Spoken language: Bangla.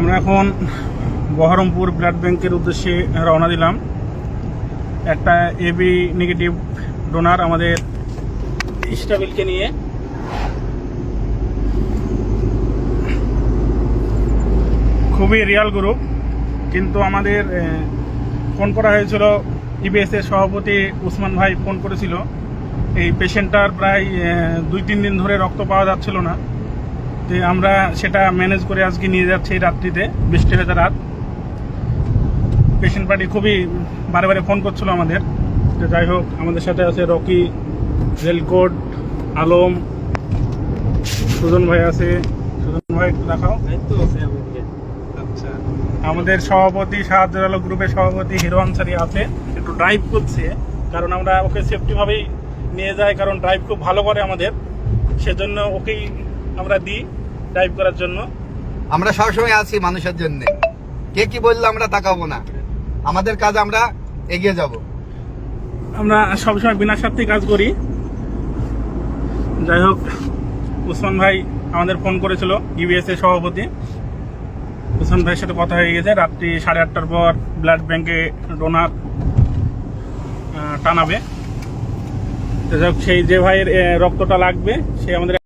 আমরা এখন বহরমপুর ব্লাড ব্যাংকের উদ্দেশ্যে রওনা দিলাম। একটা এবি নেগেটিভ ডোনার আমাদের ইস্টাবিলকে নিয়ে। খুবই রিয়াল গ্রুপ কিন্তু আমাদের ফোন করা হয়েছিল ইবিএস এর সভাপতি উসমান ভাই ফোন করেছিল। এই পেশেন্টটার প্রায় দুই তিন দিন ধরে রক্ত পাওয়া যাচ্ছিল না। তো আমরা সেটা ম্যানেজ করে আজকে নিয়ে যাচ্ছি এই রাত্রিতে বৃষ্টি ভেজা রাত। পেশেন্ট পার্টি খুবই বারে বারে ফোন করছিল আমাদের তো যাই হোক আমাদের সাথে আছে রকি রেলকোট আলম সুজন ভাই আছে। সুজন ভাই একটু দেখাও। আচ্ছা। আমাদের সভাপতি সাহায্য আলো গ্রুপের সভাপতি হিরো আনসারি আছে। একটু ড্রাইভ করছে কারণ আমরা ওকে সেফটি ভাবেই নিয়ে যাই কারণ ড্রাইভ খুব ভালো করে আমাদের। সেজন্য ওকেই আমরা দিই। ড্রাইভ করার জন্য? আমরা সবসময় আছি মানুষের জন্য। কে কি বলল আমরা তাকাবো না। আমাদের কাজ আমরা এগিয়ে যাব। আমরা সবসময় বিনা স্বার্থে কাজ করি। যাই হোক উসমান ভাই আমাদের ফোন করেছিল ইউএস এর সভাপতি। উসমান ভাইয়ের সাথে কথা হয়ে গেছে রাত্রি সাড়ে আটটার পর ব্লাড ব্যাংকে ডোনার টানাবে। যাই হোক, সেই যে ভাইয়ের রক্তটা লাগবে সে আমাদের